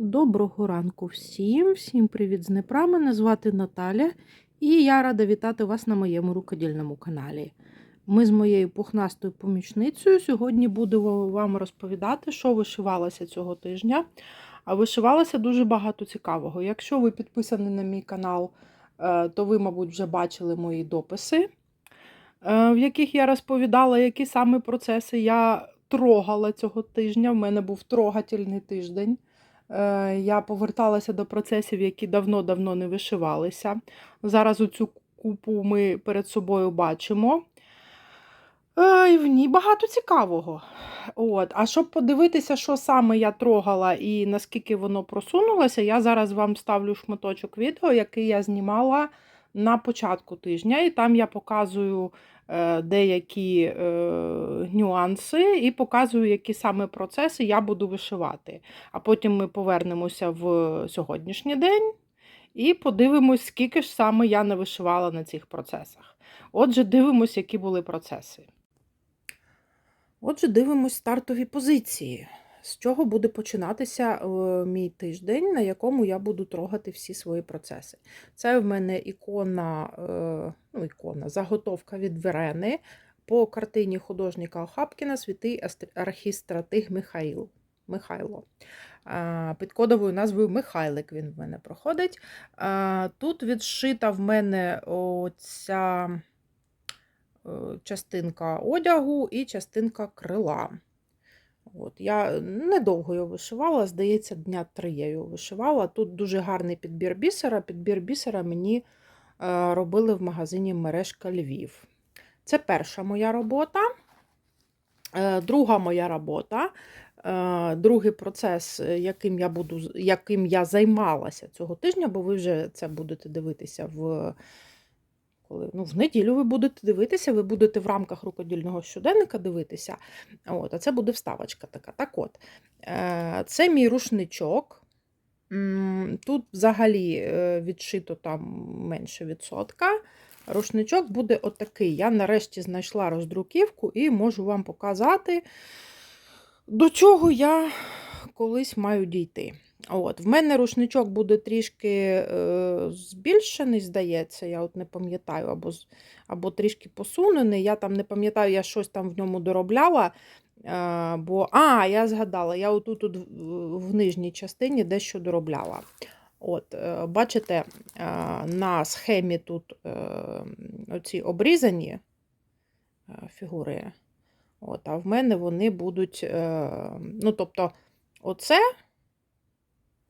Доброго ранку всім, всім привіт з Дніпра. Мене звати Наталя, і я рада вітати вас на моєму рукодільному каналі. Ми з моєю пухнастою помічницею сьогодні будемо вам розповідати, що вишивалося цього тижня. А вишивалося дуже багато цікавого. Якщо ви підписані на мій канал, е, то ви, мабуть, вже бачили мої дописи, е, в яких я розповідала, які саме процеси я трогала цього тижня. В мене був трогательний тиждень. Е, Я поверталася до процесів, які давно-давно не вишивалися. Зараз оцю купу ми перед собою бачимо. Е, І в ній багато цікавого. От. А щоб подивитися, що саме я трогала і наскільки воно просунулося, я зараз вам ставлю шматочок відео, який я знімала на початку тижня. І там я показую деякі е, нюанси і показую, які саме процеси я буду вишивати. А потім ми повернемося в сьогоднішній день і подивимось, скільки ж саме я не вишивала на цих процесах. Отже, дивимось, які були процеси. Отже, дивимось стартові позиції. З чого буде починатися е, мій тиждень, на якому я буду трогати всі свої процеси. Це в мене ікона, е, ну, ікона, заготовка від Верени по картині художника Охапкіна Святий архістратиг Михаїл. Михайло. Під кодовою назвою Михайлик він в мене проходить. Тут відшита в мене оця е, частинка одягу і частинка крила. От, я недовго його вишивала, здається, дня три я його вишивала. Тут дуже гарний підбір бісера. Підбір бісера мені е, робили в магазині Мережка Львів. Це перша моя робота. Е, Друга моя робота, е, другий процес, е, яким я буду, яким я займалася цього тижня, бо ви вже це будете дивитися в. Коли, ну, в неділю ви будете дивитися, ви будете в рамках рукодільного щоденника дивитися. От, а це буде вставочка така. Так от, е, це мій рушничок. Тут взагалі е, відшито там менше відсотка. Рушничок буде отакий. Я нарешті знайшла роздруківку і можу вам показати, до чого я колись маю дійти. От, В мене рушничок буде трішки е, збільшений, здається, я от не пам'ятаю, або, або трішки посунений. Я там не пам'ятаю, я щось там в ньому доробляла. Е, бо, а, я згадала, я отут от в- нижній частині дещо доробляла. От, е, Бачите, е, на схемі тут е, оці обрізані е, фігури. От, а в мене вони будуть. е, Ну, тобто, оце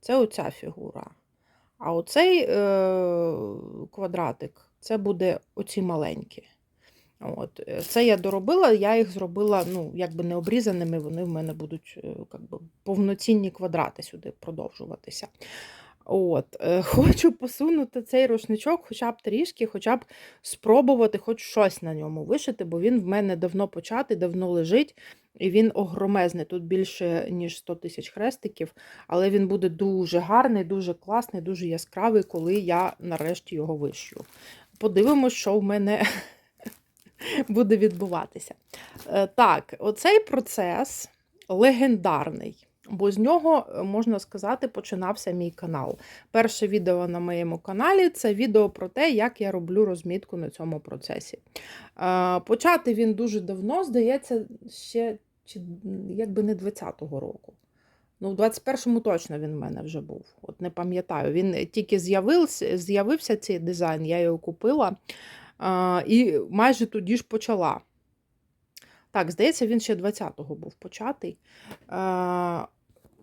це оця фігура. А оцей е, квадратик це буде оці маленькі. От. е, Це я доробила, я їх зробила ну, якби не обрізаними, вони в мене будуть е, би, повноцінні квадрати сюди продовжуватися. От. е, Хочу посунути цей рушничок хоча б трішки, хоча б спробувати хоч щось на ньому вишити, бо він в мене давно початий, давно лежить, і він огромезний. Тут більше, ніж 100 тисяч хрестиків, але він буде дуже гарний, дуже класний, дуже яскравий, коли я нарешті його вишью. Подивимось, що в мене буде відбуватися. Е, Так, оцей процес легендарний. Бо з нього, е, можна сказати, починався мій канал. Перше відео на моєму каналі це відео про те, як я роблю розмітку на цьому процесі. Е, Почати він дуже давно, здається, ще чи, якби не 20-го року. Ну, в 21-му точно він в мене вже був. От не пам'ятаю. Він тільки з'явився, з'явився цей дизайн, я його купила. А, і майже тоді ж почала. Так, здається, він ще 20-го був початий. А,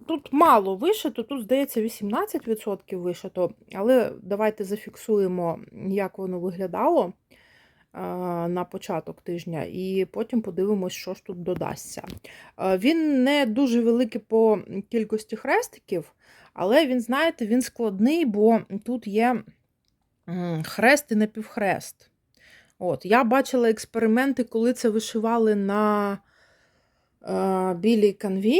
тут мало вишито, тут, здається, 18% вишито, але давайте зафіксуємо, як воно виглядало на початок тижня, і потім подивимось, що ж тут додасться. Він не дуже великий по кількості хрестиків, але він, знаєте, він складний, бо тут є хрест і напівхрест. От, я бачила експерименти, коли це вишивали на е, білій канві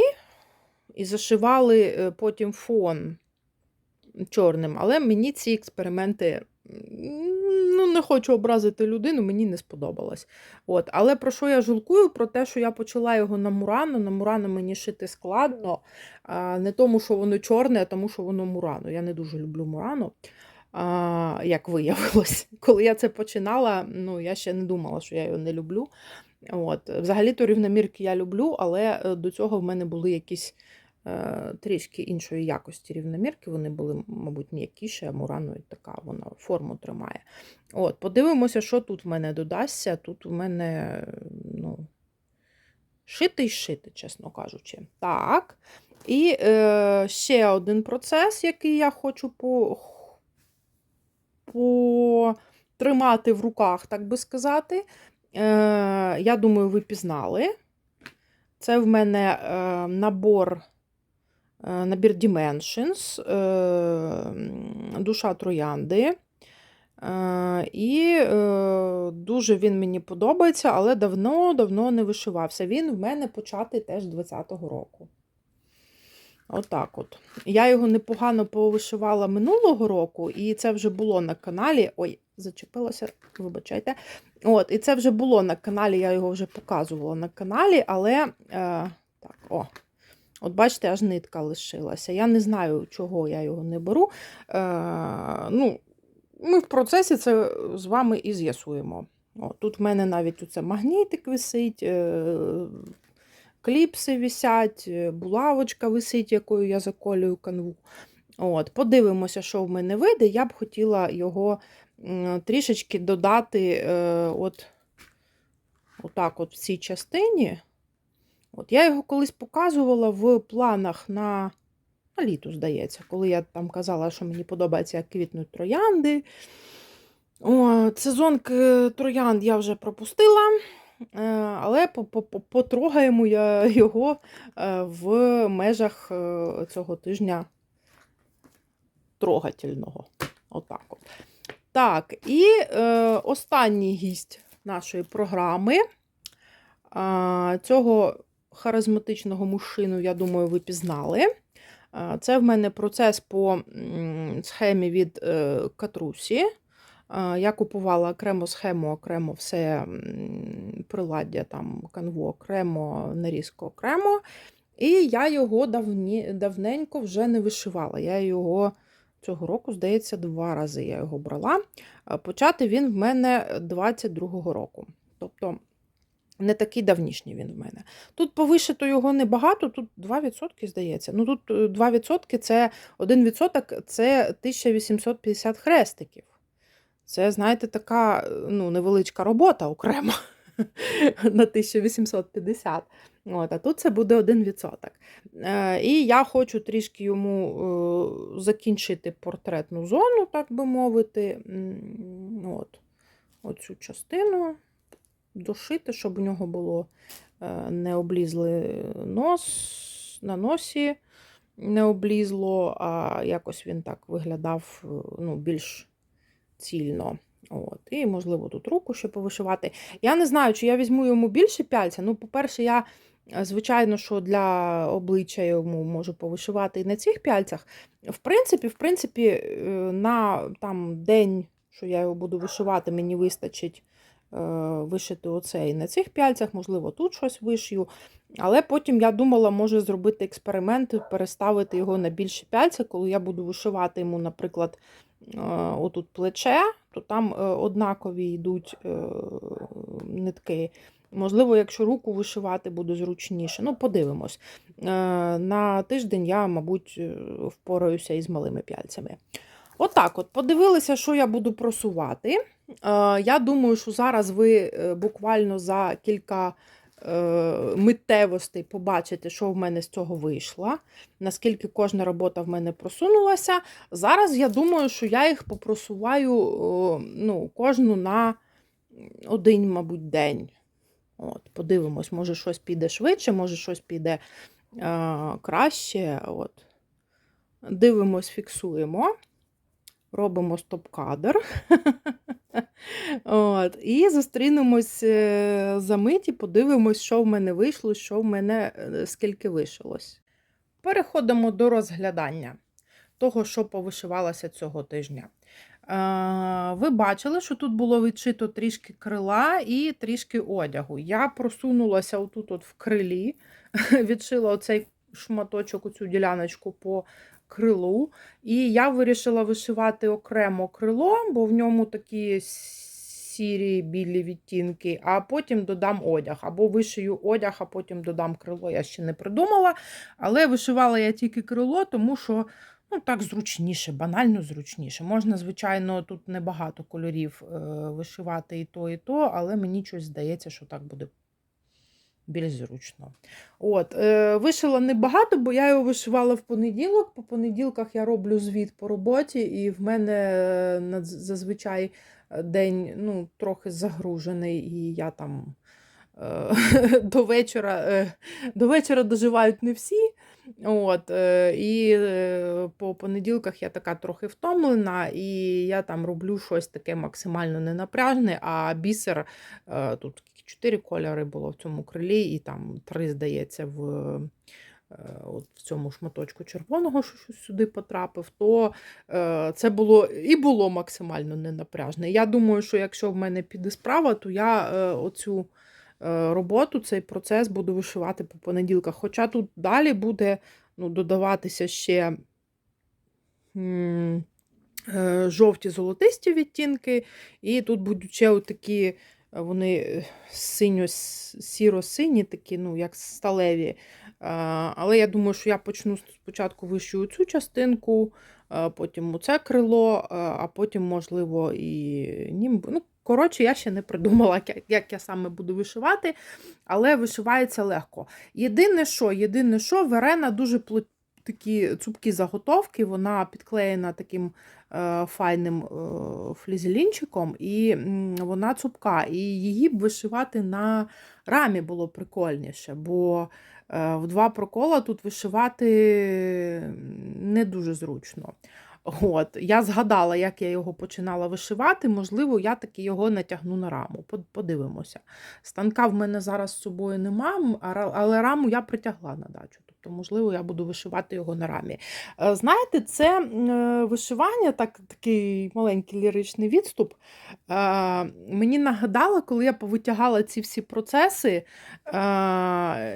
і зашивали е, потім фон чорним. Але мені ці експерименти ну, не хочу образити людину, мені не сподобалось. От. Але про що я жалкую? Про те, що я почала його на Мурано. На Мурано мені шити складно. Не тому, що воно чорне, а тому, що воно Мурано. Я не дуже люблю Мурано. А, як виявилось, коли я це починала, ну я ще не думала, що я його не люблю. От. Взагалі-то рівномірки я люблю, але е, до цього в мене були якісь трішки іншої якості рівномірки. Вони були, мабуть, м'якіші, а Мурано така вона форму тримає. От, Подивимося, що тут в мене додасться. Тут в мене ну, шити й шити, чесно кажучи. Так. І е, ще один процес, який я хочу по, потримати в руках, так би сказати. Е, я думаю, ви пізнали. Це в мене е, набор, е, набір Dimensions, е, душа троянди. Е, і е, дуже він мені подобається, але давно-давно не вишивався. Він в мене початий теж 20-го року. Отак от. Я його непогано повишивала минулого року, і це вже було на каналі. Ой, зачепилося, вибачайте. От, І це вже було на каналі, я його вже показувала на каналі, але е, так, о, от бачите, аж нитка лишилася. Я не знаю, чого я його не беру. Е, ну, Ми в процесі це з вами і з'ясуємо. Тут в мене навіть оце магнітик висить, е, кліпси висять, е, булавочка висить, якою я заколюю канву. От, Подивимося, що в мене вийде. Я б хотіла його трішечки додати е, от, отак от в цій частині. От Я його колись показувала в планах на на літо, здається, коли я там казала, що мені подобається, як квітнуть троянди. О, Сезон троянд я вже пропустила, е, але потрогаємо я його е, в межах цього тижня трогательного. Отак от. Так, і е, останній гість нашої програми. Е, цього харизматичного мужчину, я думаю, ви пізнали. Це в мене процес по схемі від е, Катрусі. Я купувала окремо схему, окремо все приладдя, там канву окремо, нарізку окремо. І я його давні, давненько вже не вишивала. Я його Цього року, здається, два рази я його брала. Почати він в мене 22-го року. Тобто не такий давнішній він в мене. Тут повишито його небагато, тут 2%, здається. Ну тут 2% е, це 1% це 1850 хрестиків. Це, знаєте, така ну, невеличка робота окремо на 1850. От, А тут це буде 1%. Е, І я хочу трішки йому е, закінчити портретну зону, так би мовити. От, Оцю частину дошити, щоб у нього було е, не облізли нос на носі, не облізло, а якось він так виглядав ну, більш цільно. От, І, можливо, тут руку ще повишивати. Я не знаю, чи я візьму йому більше пяльця. Ну, по-перше, я, е, звичайно, що для обличчя йому можу повишивати і на цих пяльцях. В принципі, в принципі, е, на там, день, що я його буду вишивати, мені вистачить е, вишити оцей на цих пяльцях, можливо, тут щось вишью. Але потім я думала, може зробити експеримент, переставити його на більші пяльця, коли я буду вишивати йому, наприклад, отут плече, то там е, однакові йдуть е, нитки. Можливо, якщо руку вишивати буде зручніше. Ну, подивимось. Е, на тиждень я, мабуть, впораюся із малими пяльцями. Отак от, подивилися, що я буду просувати. Я думаю, що зараз ви буквально за кілька Е, миттєвостей побачити, що в мене з цього вийшло, наскільки кожна робота в мене просунулася. Зараз я думаю, що я їх попросуваю ну, кожну на один, мабуть, день. От, Подивимось, може щось піде швидше, може щось піде е, краще. От. Дивимось, фіксуємо, робимо стоп-кадр. От, І зустрінемось е, за миті, подивимось, що в мене вийшло, що в мене е, скільки вишилось. Переходимо до розглядання того, що повишивалося цього тижня. Е, Ви бачили, що тут було відшито трішки крила і трішки одягу. Я просунулася отут от в крилі, відшила оцей шматочок, оцю діляночку по крилу. І я вирішила вишивати окремо крило, бо в ньому такі сірі білі відтінки, а потім додам одяг. Або вишию одяг, а потім додам крило. Я ще не придумала. Але вишивала я тільки крило, тому що ну, так зручніше, банально зручніше. Можна, звичайно, тут небагато кольорів е, вишивати і то, і то, але мені щось здається, що так буде більш зручно. От, е, Вишила небагато, бо я його вишивала в понеділок. По понеділках я роблю звіт по роботі, і в мене е, зазвичай е, день ну, трохи загружений, і я там е, до вечора, е, до вечора доживають не всі. От, е, І е, по понеділках я така трохи втомлена, і я там роблю щось таке максимально ненапряжне, а бісер е, тут чотири кольори було в цьому крилі, і там три, здається, в, е, от в цьому шматочку червоного, що щось сюди потрапив, то е, це було і було максимально ненапряжне. Я думаю, що якщо в мене піде справа, то я е, оцю роботу, цей процес буду вишивати по понеділках. Хоча тут далі буде ну, додаватися ще. Жовті золотисті відтінки, і тут будуть ще такі, вони е, синьо сіро-сині, такі, ну, як сталеві. Але я думаю, що я почну спочатку вишию цю частинку, потім оце крило, е, а потім, можливо, і німб. Ну, коротше, я ще не придумала, як- я саме буду вишивати, але вишивається легко. Єдине, що, єдине, що Верена дуже такі цупкі заготовки, вона підклеєна таким е, файним е, флізелінчиком, і вона цупка. І її б вишивати на рамі було прикольніше, бо е, в два прокола тут вишивати не дуже зручно. От, Я згадала, як я його починала вишивати. Можливо, я таки його натягну на раму. Подивимося. Станка в мене зараз з собою нема, але раму я притягла на дачу. Тобто, можливо, я буду вишивати його на рамі. Е, Знаєте, це е, вишивання, так, такий маленький ліричний відступ. е, Мені нагадало, коли я повитягала ці всі процеси,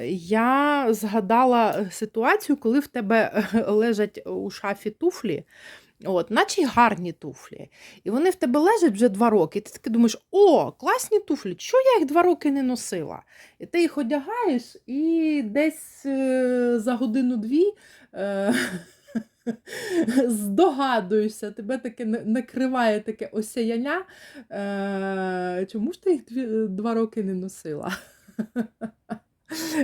я згадала ситуацію, коли в тебе лежать у шафі туфлі. От, наче й гарні туфлі. І вони в тебе лежать вже два роки. І ти таки думаєш, о, класні туфлі, що я їх два роки не носила? І ти їх одягаєш, і десь е, за годину-дві е, здогадуєшся, тебе таке на- накриває таке осяяння. Е, чому ж ти їх два роки не носила?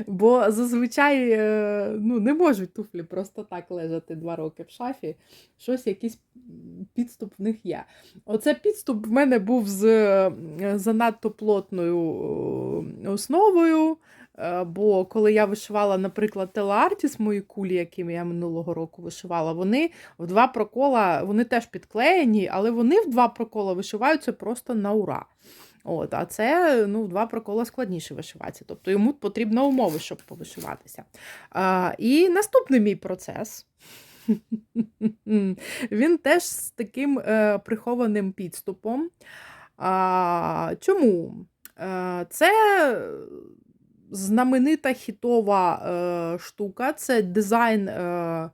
Бо зазвичай е, ну, не можуть туфлі просто так лежати два роки в шафі. Щось, якийсь підступ в них є. Оце підступ в мене був з е, занадто плотною е, основою. Бо коли я вишивала, наприклад, телеартіс, мої кулі, якими я минулого року вишивала, вони в два прокола, вони теж підклеєні, але вони в два прокола вишиваються просто на ура. От, а це ну, два прокола складніше вишиватися. Тобто йому потрібна умови, щоб повишиватися. А, і наступний мій процес. Він теж з таким е, прихованим підступом. А, чому? Е, це знаменита хітова е, штука, це дизайн, е,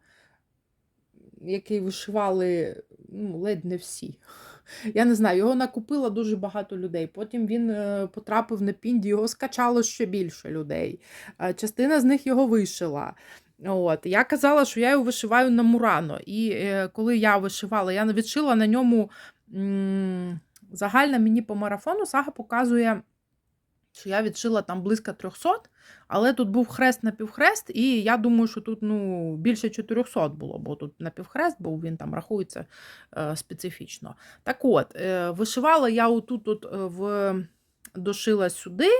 який вишивали ну, ледь не всі. Я не знаю, його накупило дуже багато людей. Потім він е, потрапив на пінді, його скачало ще більше людей. Е, Частина з них його вишила. От. Я казала, що я його вишиваю на Мурано. І е, коли я вишивала, я відшила на ньому загальна мені по марафону сага показує, що я відшила там близько 300, але тут був хрест напівхрест, і я думаю, що тут ну, більше 400 було, бо тут напівхрест був, він там рахується е, специфічно. Так от, е, вишивала я отут от е, в дошила сюди,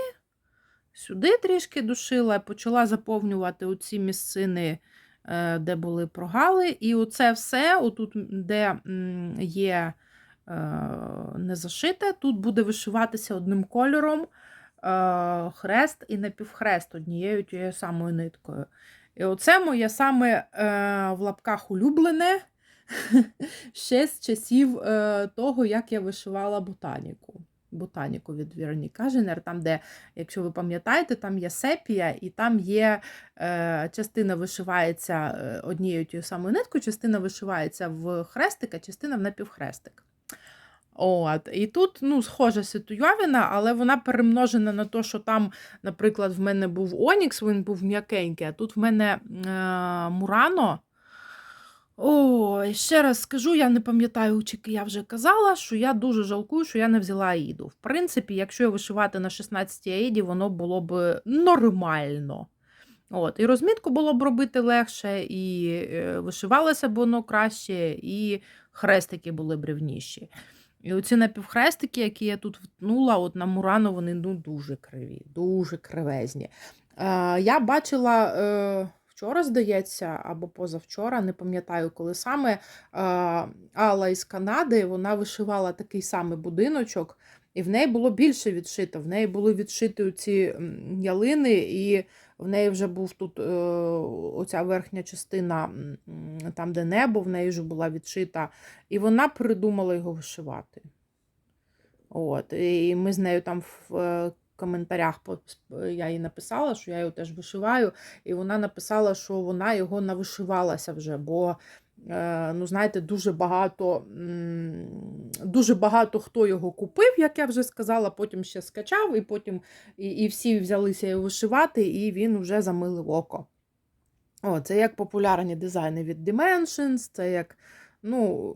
сюди трішки дошила, почала заповнювати оці місцини, е, де були прогали. І оце все, отут, де є е, не зашите, тут буде вишиватися одним кольором хрест і напівхрест однією тією самою ниткою. І оце моє саме е, в лапках улюблене. ще з часів е, того, як я вишивала ботаніку. Ботаніку від Вероніка Женер, там, де, якщо ви пам'ятаєте, там є сепія, і там є е, частина вишивається е, однією тією самою ниткою, частина вишивається в хрестик, а частина в напівхрестик. От, І тут ну, схожа ситуйовина, але вона перемножена на те, що там, наприклад, в мене був Онікс, він був м'якенький, а тут в мене е, Мурано. Ой, ще раз скажу, я не пам'ятаю, чи я вже казала, що я дуже жалкую, що я не взяла Аїду. В принципі, якщо я вишивати на 16 Аїді, воно було б нормально. От, І розмітку було б робити легше, і е, вишивалося б воно краще, і хрестики були б рівніші. І оці напівхрестики, які я тут втнула, от на Мурану, вони ну, дуже криві, дуже кривезні. Е, я бачила е, вчора, здається, або позавчора, не пам'ятаю, коли саме е, Алла із Канади вона вишивала такий самий будиночок, і в неї було більше відшито. В неї були відшиті ці ялини, і в неї вже був тут е, оця верхня частина, там, де небо, в неї вже була відшита, і вона придумала його вишивати. От, І ми з нею там в е, коментарях я їй написала, що я його теж вишиваю, і вона написала, що вона його навишивалася вже, бо, ну, знаєте, дуже багато, дуже багато хто його купив, як я вже сказала, потім ще скачав, і потім і, і всі взялися його вишивати, і він вже замилив око. О, це як популярні дизайни від Dimensions, це як, ну,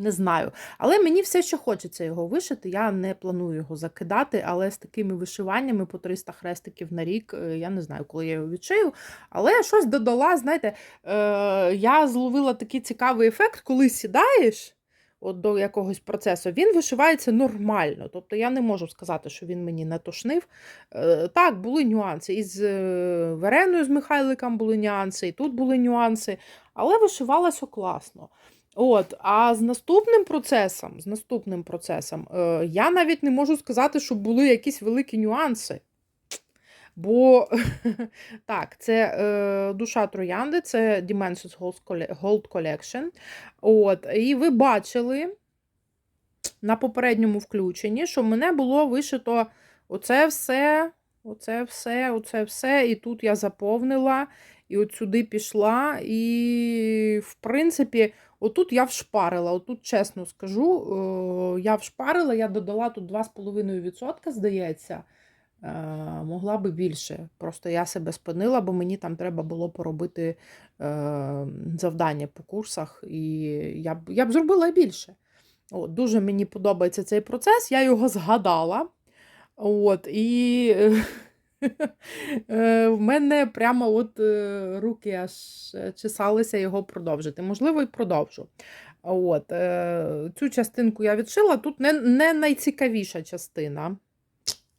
не знаю. Але мені все ще хочеться його вишити. Я не планую його закидати, але з такими вишиваннями по 300 хрестиків на рік, е, я не знаю, коли я його відшию. Але я щось додала, знаєте, е, я зловила такий цікавий ефект, коли сідаєш. От до якогось процесу, він вишивається нормально. Тобто я не можу сказати, що він мені натошнив. Е, Так, були нюанси. Із е, Вереною з Михайликом були нюанси, і тут були нюанси, але вишивалося класно. От, а з наступним процесом, з наступним процесом, е, я навіть не можу сказати, що були якісь великі нюанси. Бо так, це е, душа троянди, це Dimensions Gold Collection. От, і ви бачили на попередньому включенні, що мене було вишито оце все, оце все, оце все. І тут я заповнила, і от сюди пішла. І, в принципі, отут я вшпарила. Отут, чесно скажу, е, я вшпарила, я додала тут 2,5%, здається. Е, Могла би більше. Просто я себе спинила, бо мені там треба було поробити е, завдання по курсах, і я б, я б зробила більше. От, дуже мені подобається цей процес, я його згадала. От, і в мене прямо от е, руки аж чесалися його продовжити. Можливо, і продовжу. От, е, цю частинку я відшила. Тут не, не найцікавіша частина.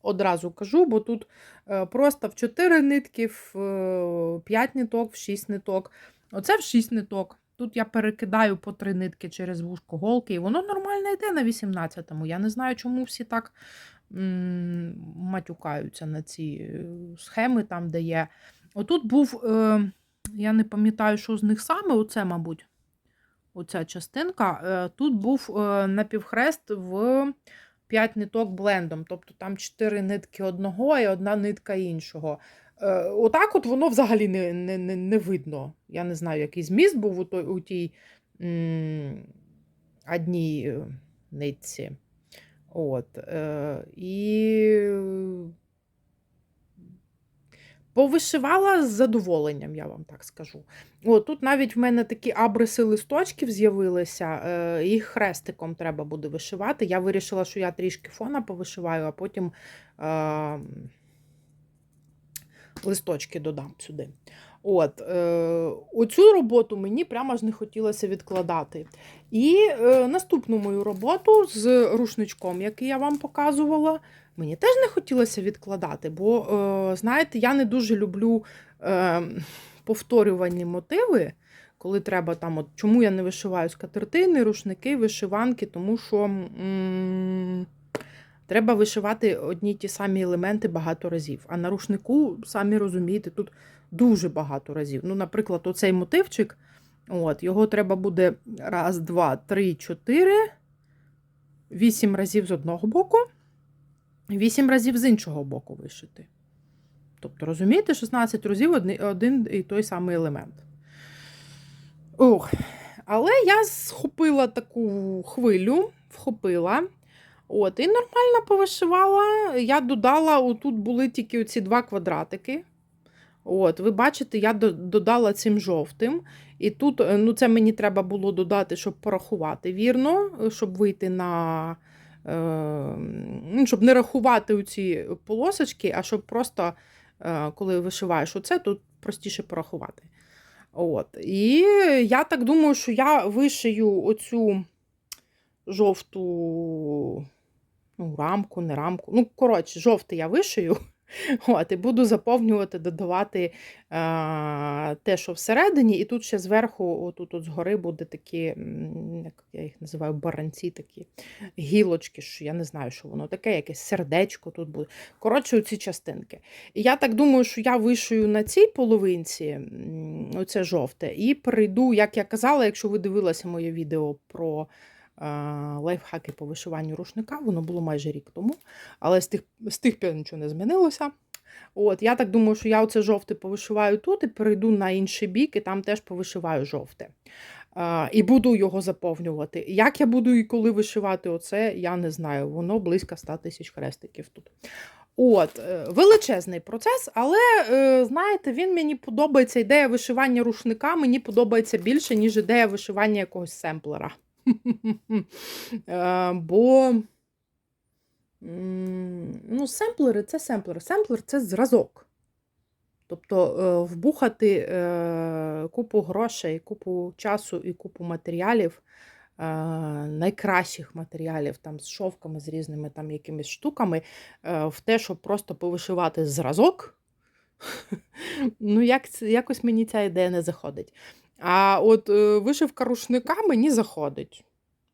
Одразу кажу, бо тут е, просто в 4 нитки, в 5 ниток, в 6 ниток. Оце в 6 ниток. Тут я перекидаю по 3 нитки через вушко голки, і воно нормально йде на 18-му. Я не знаю, чому всі так матюкаються на ці е, схеми, там, де є. Отут був, е, я не пам'ятаю, що з них саме, оце, мабуть, оця частинка. Е, тут був напівхрест в 5 ниток блендом, тобто там 4 нитки одного і одна нитка іншого. Отак от воно взагалі не, не, не, не видно. Я не знаю, який зміст був у, той, у тій м, одній нитці. От, е, і повишивала з задоволенням, я вам так скажу. От, тут навіть в мене такі абриси листочків з'явилися, е, їх хрестиком треба буде вишивати. Я вирішила, що я трішки фона повишиваю, а потім е, листочки додам сюди. От, е, Оцю роботу мені прямо ж не хотілося відкладати. І е, наступну мою роботу з рушничком, який я вам показувала, мені теж не хотілося відкладати, бо, е, знаєте, я не дуже люблю е, повторювані мотиви, коли треба там, от, чому я не вишиваю скатертини, рушники, вишиванки, тому що. М- Треба вишивати одні й ті самі елементи багато разів. А на рушнику, самі розумієте, тут дуже багато разів. Ну, Наприклад, оцей мотивчик, От, Його треба буде раз, два, три, чотири, вісім разів з одного боку, вісім разів з іншого боку вишити. Тобто, розумієте, 16 разів один, і той самий елемент. Ох. Але я схопила таку хвилю, вхопила. От, І нормально повишивала. Я додала, отут були тільки оці два квадратики. От, Ви бачите, я додала цим жовтим. І тут ну, це мені треба було додати, щоб порахувати вірно, щоб вийти на. Е, щоб не рахувати ці полосочки, а щоб просто, е, коли вишиваєш оце, тут простіше порахувати. От. І я так думаю, що я вишию оцю жовту ну, рамку, не рамку. Ну, коротше, жовтий я вишию. От, І буду заповнювати, додавати а, те, що всередині, і тут ще зверху, отут от згори буде такі, як я їх називаю, баранці, такі гілочки, що я не знаю, що воно таке, якесь сердечко тут буде. Коротше, ці частинки. І я так думаю, що я вишию на цій половинці, оце жовте, і перейду, як я казала, якщо ви дивилися моє відео про лайфхаки по вишиванню рушника. Воно було майже рік тому, але з тих з тих пір нічого не змінилося. От, Я так думаю, що я оце жовте повишиваю тут і перейду на інший бік, і там теж повишиваю жовте. А, І буду його заповнювати. Як я буду і коли вишивати оце, я не знаю. Воно близько 100 тисяч хрестиків тут. От, е, Величезний процес, але, е, знаєте, він мені подобається. Ідея вишивання рушника мені подобається більше, ніж ідея вишивання якогось семплера. Е, бо ну, семплери це семплери. Семплер це зразок. Тобто е, вбухати е, купу грошей, купу часу і купу матеріалів, найкращих матеріалів там з шовками, з різними там якимись штуками, в те, щоб просто повишивати зразок. Ну, як, якось мені ця ідея не заходить. А от е, вишивка рушника мені заходить.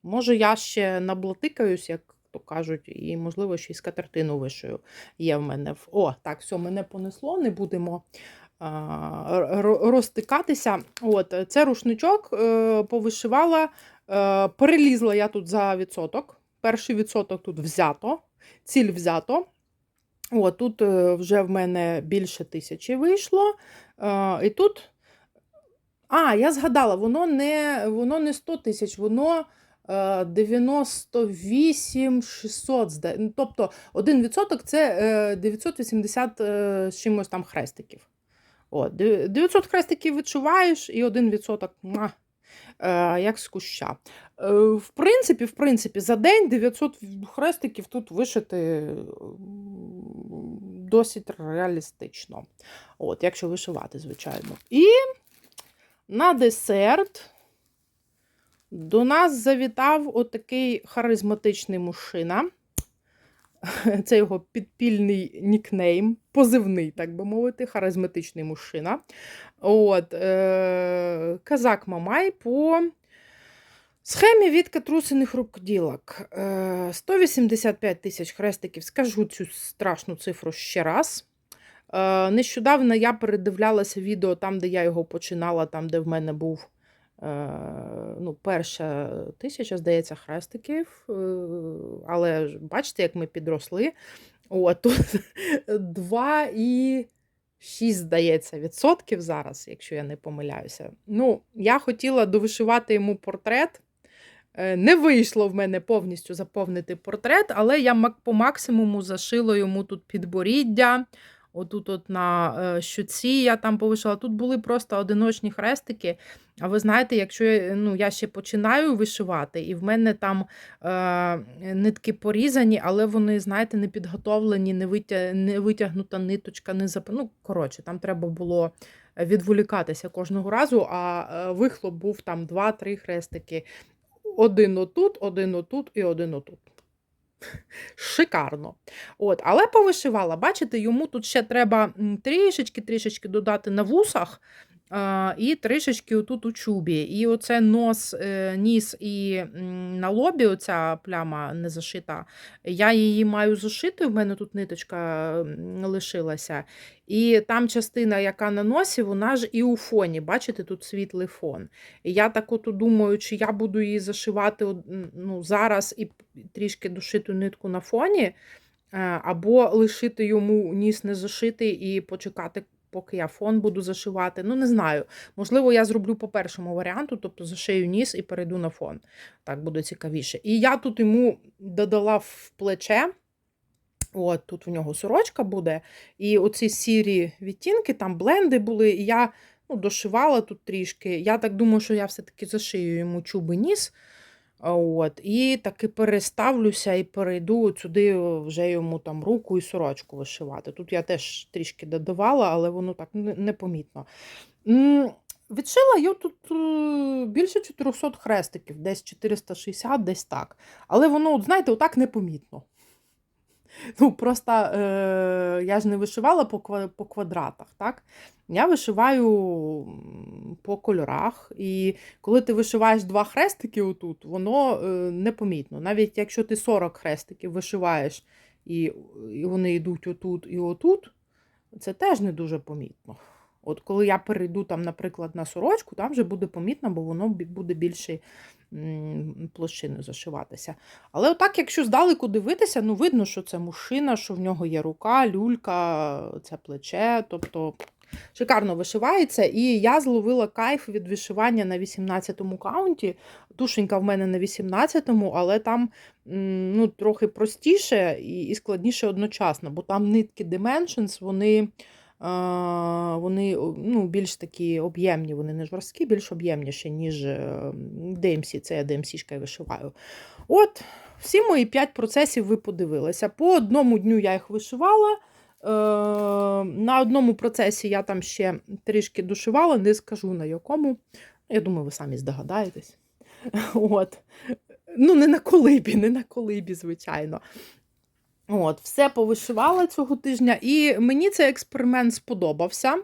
Може, я ще наблатикаюсь, як то кажуть, і, можливо, ще й скатертину вишию є в мене. О, так, все, мене понесло, не будемо а, розтикатися. От, Це рушничок е, повишивала, е, перелізла я тут за відсоток. Перший відсоток тут взято, ціль взято. О, Тут вже в мене більше тисячі вийшло. І тут а, я згадала, воно не воно не 100 тисяч, воно 98 600. Ну, тобто 1% це 980 е, е, з чимось там хрестиків. От, 900 хрестиків відчуваєш, і 1% муа, е, як з куща. В принципі, в принципі, за день 900 хрестиків тут вишити досить реалістично. От, Якщо вишивати, звичайно. І на десерт до нас завітав отакий харизматичний мужчина. Це його підпільний нікнейм, позивний, так би мовити, харизматичний мужчина. От, е- Казак Мамай по схемі від катрусиних рукоділок. Е- 185 тисяч хрестиків. Скажу цю страшну цифру ще раз. Е, нещодавно я передивлялася відео там, де я його починала, там, де в мене був е, ну, перша тисяча, здається, хрестиків. Е, але бачите, як ми підросли. О, тут 2 і 6, здається, відсотків зараз, якщо я не помиляюся. Ну, Я хотіла довишивати йому портрет. Не вийшло в мене повністю заповнити портрет, але я по максимуму зашила йому тут підборіддя. Отут от на е, щуці я там повишила. Тут були просто одиночні хрестики. А ви знаєте, якщо я ну, я ще починаю вишивати, і в мене там е, нитки порізані, але вони, знаєте, не підготовлені, не витяг, не витягнута ниточка, не зап... Ну, коротше, там треба було відволікатися кожного разу, а е, вихлоп був там два-три хрестики. Один отут, один отут і один отут. Шикарно. От, Але повишивала, бачите, йому тут ще треба трішечки-трішечки додати на вусах. І трішечки отут у чубі. І оце нос, е, ніс і на лобі оця пляма не зашита. Я її маю зашити, в мене тут ниточка лишилася. І там частина, яка на носі, вона ж і у фоні. Бачите, тут світлий фон. І я так от думаю, чи я буду її зашивати ну, зараз і трішки душити нитку на фоні, е, або лишити йому ніс не зашитий і почекати, поки я фон буду зашивати. Ну, не знаю. Можливо, я зроблю по першому варіанту, тобто зашию ніс і перейду на фон. Так буде цікавіше. І я тут йому додала в плече. От, тут у нього сорочка буде. І оці сірі відтінки, там бленди були, і я ну, дошивала тут трішки. Я так думаю, що я все-таки зашию йому чуби ніс. От, і таки переставлюся і перейду сюди вже йому там руку і сорочку вишивати. Тут я теж трішки додавала, але воно так не- непомітно. Відшила я тут е, більше 400 хрестиків, десь 460, десь так. Але воно, знаєте, отак непомітно. Ну, просто е, я ж не вишивала по, по квадратах, так? Я вишиваю по кольорах. І коли ти вишиваєш два хрестики отут, воно е, непомітно. Навіть якщо ти 40 хрестиків вишиваєш, і, і вони йдуть отут і отут, це теж не дуже помітно. От коли я перейду там, наприклад, на сорочку, там вже буде помітно, бо воно буде більше площиною зашиватися. Але отак, якщо здалеку дивитися, ну видно, що це мужчина, що в нього є рука, люлька, це плече. Тобто шикарно вишивається. І я зловила кайф від вишивання на 18-му каунті. Тушенька в мене на 18-му, але там ну, трохи простіше і складніше одночасно, бо там нитки Dimensions, вони. Вони ну, більш такі об'ємні, вони не жорсткі, більш об'ємніші, ніж е, DMC. Це я DMC-шкою вишиваю. От, всі мої 5 процесів ви подивилися. По одному дню я їх вишивала. Е, На одному процесі я там ще трішки дошивала, не скажу на якому. Я думаю, ви самі здогадаєтесь. От. Ну, не на колибі, не на колибі, звичайно. От, все повишивала цього тижня, і мені цей експеримент сподобався.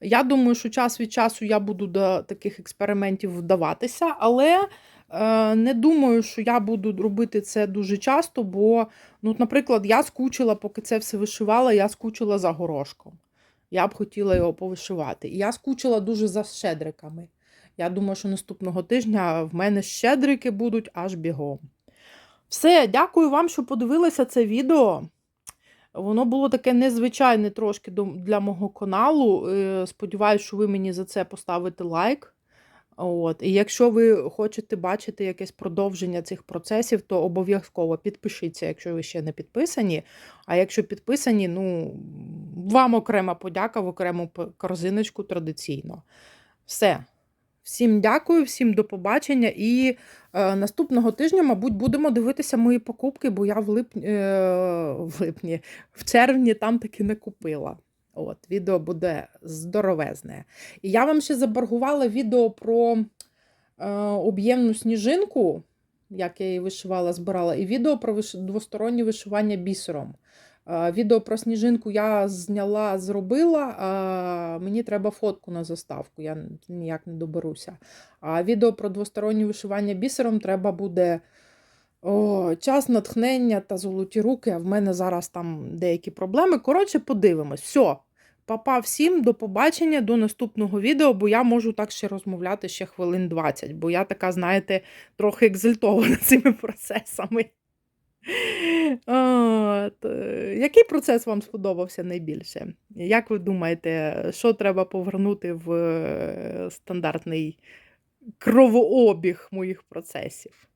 Я думаю, що час від часу я буду до таких експериментів вдаватися, але е, не думаю, що я буду робити це дуже часто, бо, ну, наприклад, я скучила, поки це все вишивала, я скучила за горошком. Я б хотіла його повишивати. І я скучила дуже за щедриками. Я думаю, що наступного тижня в мене щедрики будуть аж бігом. Все, дякую вам, що подивилися це відео. Воно було таке незвичайне трошки для мого каналу. Е, Сподіваюсь, що ви мені за це поставите лайк. От. І якщо ви хочете бачити якесь продовження цих процесів, то обов'язково підпишіться, якщо ви ще не підписані. А якщо підписані, ну, вам окрема подяка в окрему корзиночку традиційно. Все. Всім дякую, всім до побачення. І е, наступного тижня, мабуть, будемо дивитися мої покупки, бо я в липні, е, в липні, в червні там таки не купила. От, відео буде здоровезне. І я вам ще заборгувала відео про е, об'ємну сніжинку, як я її вишивала, збирала, і відео про виш... двостороннє вишивання бісером. Відео про сніжинку я зняла, зробила, мені треба фотку на заставку, я ніяк не доберуся. А відео про двостороннє вишивання бісером треба буде о, час, натхнення та золоті руки, а в мене зараз там деякі проблеми. Коротше, подивимось. Все. Папа всім, до побачення, до наступного відео, бо я можу так ще розмовляти ще хвилин 20, бо я така, знаєте, трохи екзальтована цими процесами. От. е, Який процес вам сподобався найбільше? Як ви думаєте, що треба повернути в е, стандартний кровообіг моїх процесів?